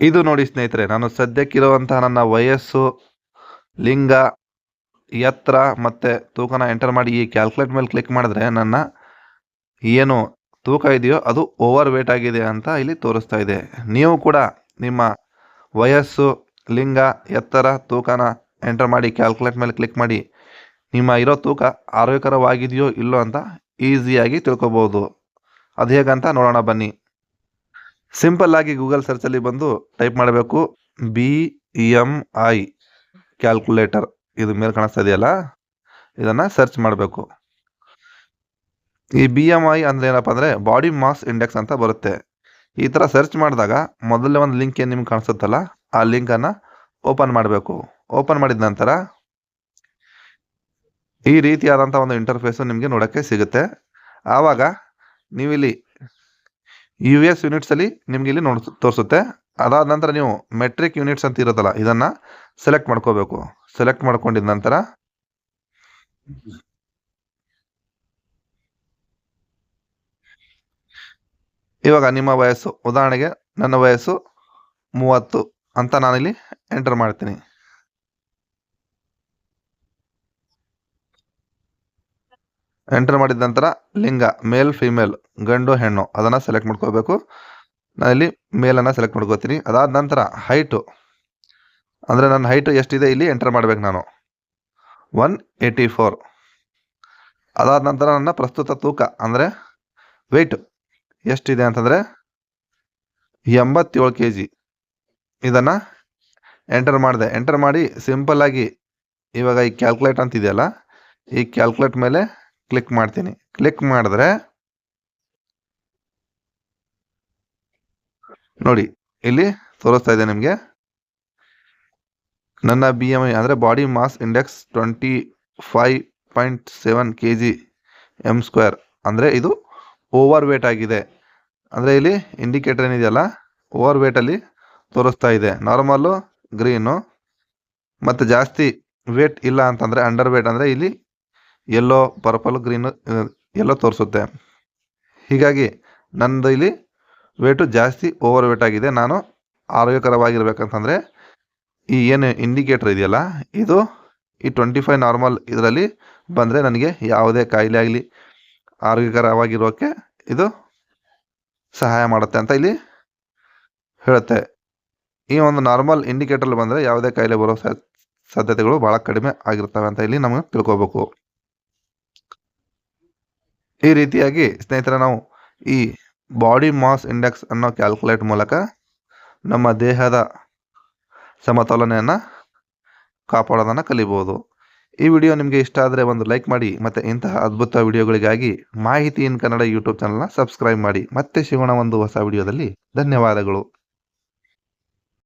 ಇದು ನೋಡಿ ಸ್ನೇಹಿತರೆ, ನಾನು ಸದ್ಯಕ್ಕಿರುವಂತಹ ನನ್ನ ವಯಸ್ಸು, ಲಿಂಗ ಎತ್ತರ ಮತ್ತು ತೂಕನ ಎಂಟರ್ ಮಾಡಿ ಈ ಕ್ಯಾಲ್ಕುಲೇಟ್ ಮೇಲೆ ಕ್ಲಿಕ್ ಮಾಡಿದ್ರೆ ನನ್ನ ಏನು ತೂಕ ಇದೆಯೋ ಅದು ಓವರ್ ವೇಟ್ ಆಗಿದೆ ಅಂತ ಇಲ್ಲಿ ತೋರಿಸ್ತಾ ಇದೆ. ನೀವು ಕೂಡ ನಿಮ್ಮ ವಯಸ್ಸು, ಲಿಂಗ, ಎತ್ತರ ತೂಕನ ಎಂಟರ್ ಮಾಡಿ ಕ್ಯಾಲ್ಕುಲೇಟ್ ಮೇಲೆ ಕ್ಲಿಕ್ ಮಾಡಿ ನಿಮ್ಮ ಇರೋ ತೂಕ ಆರೋಗ್ಯಕರವಾಗಿದೆಯೋ ಇಲ್ಲೋ ಅಂತ ಈಸಿಯಾಗಿ ತಿಳ್ಕೊಬೋದು. ಅದು ಹೇಗಂತ ನೋಡೋಣ ಬನ್ನಿ. ಸಿಂಪಲ್ ಆಗಿ ಗೂಗಲ್ ಸರ್ಚಲ್ಲಿ ಬಂದು ಟೈಪ್ ಮಾಡಬೇಕು. ಬಿ ಎಂ ಐ ಕ್ಯಾಲ್ಕುಲೇಟರ್ ಇದು ಮೇಲೆ ಕಾಣಿಸ್ತಾ ಇದೆಯಲ್ಲ? ಇದನ್ನು ಸರ್ಚ್ ಮಾಡಬೇಕು. ಈ ಬಿ ಎಂ ಐ ಅಂದ್ರೆ ಏನಪ್ಪ ಅಂದರೆ ಬಾಡಿ ಮಾಸ್ ಇಂಡೆಕ್ಸ್ ಅಂತ ಬರುತ್ತೆ. ಈ ಥರ ಸರ್ಚ್ ಮಾಡಿದಾಗ ಮೊದಲನೇ ಒಂದು ಲಿಂಕ್ ಏನು ನಿಮ್ಗೆ ಕಾಣಿಸುತ್ತಲ್ಲ, ಆ ಲಿಂಕನ್ನು ಓಪನ್ ಮಾಡಬೇಕು. ಓಪನ್ ಮಾಡಿದ ನಂತರ ಈ ರೀತಿಯಾದಂಥ ಒಂದು ಇಂಟರ್ಫೇಸು ನಿಮಗೆ ನೋಡೋಕ್ಕೆ ಸಿಗುತ್ತೆ. ಆವಾಗ ನೀವಿಲ್ಲಿ ಯು ಎಸ್ ಯೂನಿಟ್ಸಲ್ಲಿ ನಿಮ್ಗೆ ಇಲ್ಲಿ ನೋಡ್ ತೋರಿಸುತ್ತೆ. ಅದಾದ ನಂತರ ನೀವು ಮೆಟ್ರಿಕ್ ಯೂನಿಟ್ಸ್ ಅಂತ ಇರುತ್ತಲ್ಲ, ಇದನ್ನು ಸೆಲೆಕ್ಟ್ ಮಾಡ್ಕೋಬೇಕು. ಸೆಲೆಕ್ಟ್ ಮಾಡ್ಕೊಂಡಿದ ನಂತರ ಇವಾಗ ನಿಮ್ಮ ವಯಸ್ಸು. ಉದಾಹರಣೆಗೆ ನನ್ನ ವಯಸ್ಸು ಮೂವತ್ತು ಅಂತ ನಾನಿಲ್ಲಿ ಎಂಟರ್ ಮಾಡ್ತೀನಿ. ಎಂಟರ್ ಮಾಡಿದ ನಂತರ ಲಿಂಗ ಮೇಲ್ ಫಿಮೇಲ್ ಗಂಡು, ಹೆಣ್ಣು, ಅದನ್ನು ಸೆಲೆಕ್ಟ್ ಮಾಡ್ಕೋಬೇಕು. ನಾನಿಲ್ಲಿ ಮೇಲನ್ನು ಸೆಲೆಕ್ಟ್ ಮಾಡ್ಕೋತೀನಿ. ಅದಾದ ನಂತರ ಹೈಟು ಅಂದರೆ ನನ್ನ ಹೈಟು ಎಷ್ಟಿದೆ ಇಲ್ಲಿ? ಎಂಟರ್ ಮಾಡ್ಬೇಕು ನಾನು. ಒನ್ ಏಯ್ಟಿ ಫೋರ್ ಅದಾದ ನಂತರ ನನ್ನ ಪ್ರಸ್ತುತ ತೂಕ ಅಂದರೆ ವೆಯ್ಟ್ ಎಷ್ಟಿದೆ ಅಂತಂದರೆ ಎಂಬತ್ತೇಳು ಕೆ ಜಿ ಇದನ್ನು ಎಂಟರ್ ಮಾಡಿದೆ. ಎಂಟರ್ ಮಾಡಿ ಸಿಂಪಲ್ಲಾಗಿ ಇವಾಗ ಈ ಕ್ಯಾಲ್ಕುಲೇಟ್ ಅಂತಿದೆಯಲ್ಲ, ಈ ಕ್ಯಾಲ್ಕುಲೇಟ್ ಮೇಲೆ ಕ್ಲಿಕ್ ಮಾಡ್ತೀನಿ. ಕ್ಲಿಕ್ ಮಾಡಿದ್ರೆ ನೋಡಿ, ಇಲ್ಲಿ ತೋರಿಸ್ತಾ ಇದೆ ನಿಮಗೆ. ನನ್ನ ಬಿ ಎಂ ಐ ಅಂದರೆ body mass index twenty five point seven K G M square ಅಂದರೆ ಇದು ಓವರ್ ವೇಟ್ ಆಗಿದೆ. ಅಂದರೆ ಇಲ್ಲಿ ಇಂಡಿಕೇಟರ್ ಏನಿದೆಯಲ್ಲ ಓವರ್ ವೇಟಲ್ಲಿ ತೋರಿಸ್ತಾ ಇದೆ. ನಾರ್ಮಲ್ಲು ಗ್ರೀನು ಮತ್ತು ಜಾಸ್ತಿ ವೇಟ್ ಇಲ್ಲ ಅಂತಂದರೆ ಅಂಡರ್ ವೇಟ್ ಅಂದರೆ ಇಲ್ಲಿ ಎಲ್ಲೋ ಪರ್ಪಲ್ ಗ್ರೀನ್ ಎಲ್ಲೋ ತೋರಿಸುತ್ತೆ. ಹೀಗಾಗಿ ನಂದು ಇಲ್ಲಿ ವೇಟು ಜಾಸ್ತಿ ಓವರ್ ವೇಟ್ ಆಗಿದೆ. ನಾನು ಆರೋಗ್ಯಕರವಾಗಿರ್ಬೇಕಂತಂದರೆ ಈ ಏನು ಇಂಡಿಕೇಟರ್ ಇದೆಯಲ್ಲ, ಇದು ಈ ಟ್ವೆಂಟಿ ಫೈವ್ ನಾರ್ಮಲ್ ಇದರಲ್ಲಿ ಬಂದರೆ ನನಗೆ ಯಾವುದೇ ಕಾಯಿಲೆ ಆಗಲಿ ಆರೋಗ್ಯಕರವಾಗಿರೋಕ್ಕೆ ಇದು ಸಹಾಯ ಮಾಡುತ್ತೆ ಅಂತ ಇಲ್ಲಿ ಹೇಳುತ್ತೆ. ಈ ಒಂದು ನಾರ್ಮಲ್ ಇಂಡಿಕೇಟರ್ ಬಂದರೆ ಯಾವುದೇ ಕಾಯಿಲೆ ಬರೋ ಸಾಧ್ಯತೆಗಳು ಭಾಳ ಕಡಿಮೆ ಆಗಿರ್ತವೆ ಅಂತ ಇಲ್ಲಿ ನಮಗೆ ತಿಳ್ಕೊಬೇಕು. ಈ ರೀತಿಯಾಗಿ ಸ್ನೇಹಿತರೆ, ನಾವು ಈ ಬಾಡಿ ಮಾಸ್ ಇಂಡೆಕ್ಸ್ ಅನ್ನೋ ಕ್ಯಾಲ್ಕುಲೇಟ್ ಮೂಲಕ ನಮ್ಮ ದೇಹದ ಸಮತೋಲನೆಯನ್ನು ಕಾಪಾಡೋದನ್ನು ಕಲಿಬೋದು. ಈ ವಿಡಿಯೋ ನಿಮಗೆ ಇಷ್ಟ ಆದರೆ ಒಂದು ಲೈಕ್ ಮಾಡಿ ಮತ್ತು ಇಂತಹ ಅದ್ಭುತ ವಿಡಿಯೋಗಳಿಗಾಗಿ ಮಾಹಿತಿ ಇನ್ ಕನ್ನಡ ಯೂಟ್ಯೂಬ್ ಚಾನಲ್ನ ಸಬ್ಸ್ಕ್ರೈಬ್ ಮಾಡಿ. ಮತ್ತೆ ಸಿಗೋಣ ಒಂದು ಹೊಸ ವಿಡಿಯೋದಲ್ಲಿ. ಧನ್ಯವಾದಗಳು.